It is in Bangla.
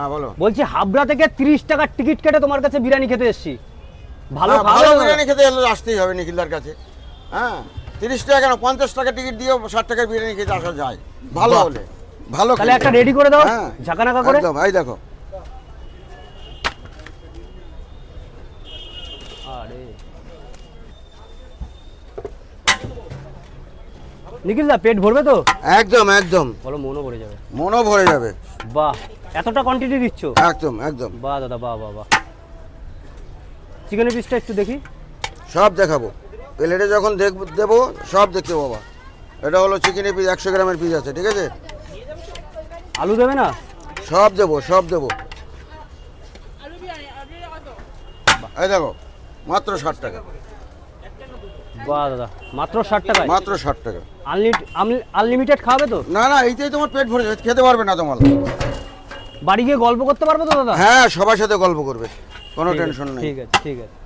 হ্যাঁ বলো। বলছি হাবড়া থেকে তিরিশ টাকার টিকিট কেটে তোমার কাছে বিরিয়ানি খেতে এসেছি। ভালো হ্যাঁ, ভালো বিরিয়ানি খেতে এলে আসতেই হবে নিখিলদার কাছে। হ্যাঁ তিরিশ টাকা কেন? পঞ্চাশ টাকা টিকিট দিয়েও ষাট টাকার বিরিয়ানি খেতে আসা যায়। ভালো হলে। ভালো তাহলে। একটা রেডি করে দাও হ্যাঁ, ঝাঁকানাকা করে। একদম এই দেখো। আরে। নিখিল দা পেট ভরবে তো? একদম একদম। বলো মনও ভরে যাবে। মনও ভরে যাবে। বাহ। এতটা কোয়ান্টিটি দিচ্ছ? একদম একদম। বাহ দাদা বাহ বাহ বাহ। চিকেনের পিসটা একটু দেখি। সব দেখাবো। প্লেটে যখন দেবো সব দেখতে বাবা। এটা হলো চিকেনের পিস একশো গ্রামের পিস আছে ঠিক আছে? আলু দেবে না? সব দেবো সব দেবো। এই দেখো মাত্র ষাট টাকা। বাহ দাদা মাত্র ষাট টাকা মাত্র ষাট টাকা। আনলিমিটেড খাবে তো? না না এইটাই তোমার পেট ভরে যাবে খেতে পারবে না তোমার। বাড়ি গিয়ে গল্প করতে পারবে তো দাদা? হ্যাঁ সবার সাথে গল্প করবে। কোনো টেনশন নেই। ঠিক আছে ঠিক আছে।